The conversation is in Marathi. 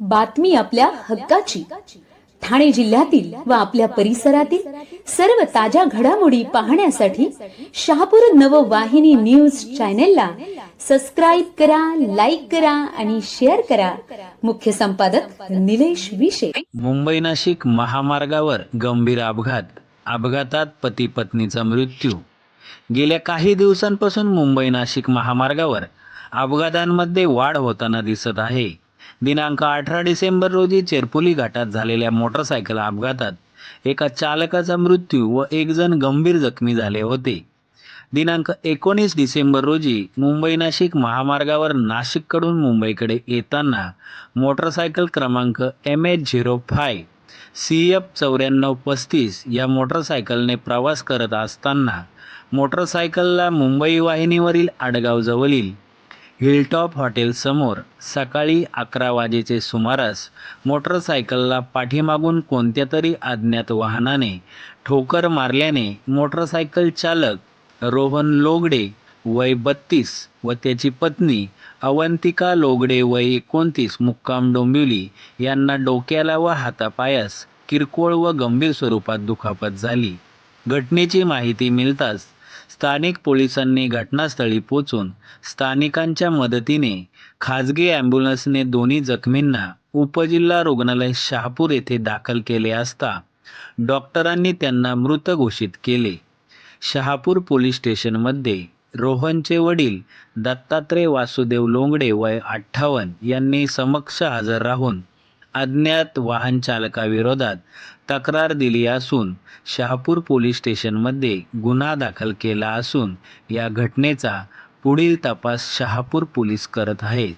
बातमी आपल्या हक्काची. ठाणे जिल्ह्यातील व आपल्या परिसरातील सर्व ताज्या घडामोडी पाहण्यासाठी शहापूर नववाहिनी न्यूज चॅनेलला सबस्क्राईब करा लाईक करा आणि शेअर करा. मुख्य संपादक निलेश विशे. मुंबई नाशिक महामार्गावर गंभीर अपघात. अपघातात पती पत्नीचा मृत्यू. गेल्या काही दिवसांपासून मुंबई नाशिक महामार्गावर अपघातांमध्ये वाढ होताना दिसत आहे. दिनांक अठरा डिसेंबर रोजी चेरपुली घाटात झालेल्या मोटरसायकल अपघातात एका चालकाचा मृत्यू व एकजण गंभीर जखमी झाले होते. दिनांक एकोणीस डिसेंबर रोजी मुंबई नाशिक महामार्गावर नाशिककडून मुंबईकडे येताना मोटरसायकल क्रमांक M H zero five C F चौऱ्याण्णव पस्तीस या मोटरसायकलने प्रवास करत असताना मोटरसायकलला मुंबई वाहिनीवरील आडगावजवळील हिलटॉप हॉटेलसमोर सकाळी अकरा वाजेचे सुमारास मोटरसायकलला पाठीमागून कोणत्या तरी अज्ञात वाहनाने ठोकर मारल्याने मोटरसायकल चालक रोहन लोगडे वय बत्तीस व त्याची पत्नी अवंतिका लोगडे वय एकोणतीस मुक्काम डोंबिवली यांना डोक्याला व हातापायास किरकोळ व गंभीर स्वरूपात दुखापत झाली. घटनेची माहिती मिळताच स्थानिक पोलिसांनी घटनास्थळी पोचून स्थानिकांच्या मदतीने खाजगी ॲम्ब्युलन्सने दोन्ही जखमींना उपजिल्हा रुग्णालय शहापूर येथे दाखल केले असता डॉक्टरांनी त्यांना मृत घोषित केले. शहापूर पोलीस स्टेशनमध्ये रोहनचे वडील दत्तात्रय वासुदेव लोंगडे वय अठ्ठावन्न यांनी समक्ष हजर राहून अज्ञात वाहन चालकाविरोधात तक्रार दिली असून शहापूर पोलीस स्टेशनमध्ये गुन्हा दाखल केला असून या घटनेचा पुढील तपास शहापूर पोलीस करत आहेत.